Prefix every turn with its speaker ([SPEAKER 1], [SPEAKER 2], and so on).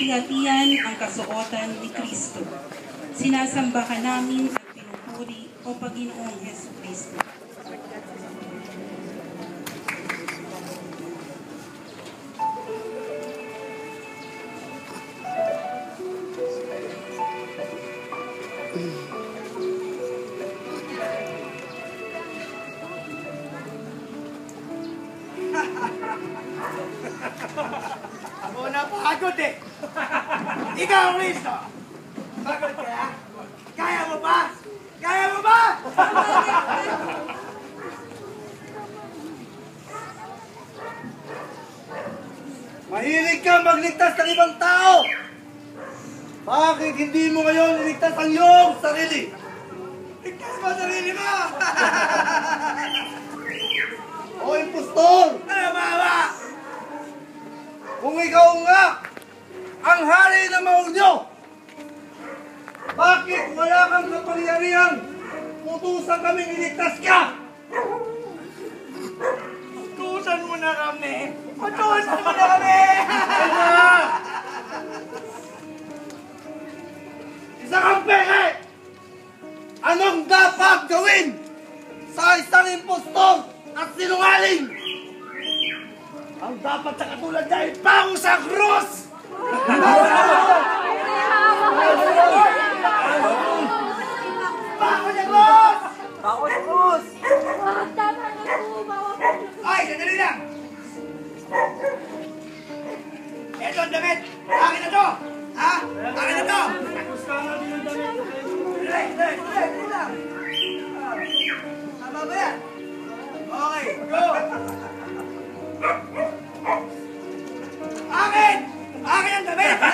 [SPEAKER 1] hati-hatian ang kasuotan ni Kristo. Sinasamba ka namin at pinupuri o Panginoong Heso Kristo.
[SPEAKER 2] Ako napagod eh. Ikaw, Risto. Pagod ka? Kaya mo ba? Kaya mo ba?
[SPEAKER 3] Mahilig ka magligtas ng ibang tao. Bakit hindi mo ngayon iligtas ang iyong sarili?
[SPEAKER 2] Ligtas mo sarili mo!
[SPEAKER 3] o impostor! ang hari ng mga Bakit wala kang kapangyarihan? Utusan kami iligtas ka!
[SPEAKER 2] Utusan mo na kami! Utusan mo na kami!
[SPEAKER 3] Isa kang peke! Anong dapat gawin sa isang impostor at sinungaling? Ang dapat sa katulad dahil pango sa krus!
[SPEAKER 2] Bako na Cruz! Ay, sandali lang! Ito ang damit! Akin na! Ha? Akin na to! Dali, dali, dali lang! Tama ba yan? Okay, go! una.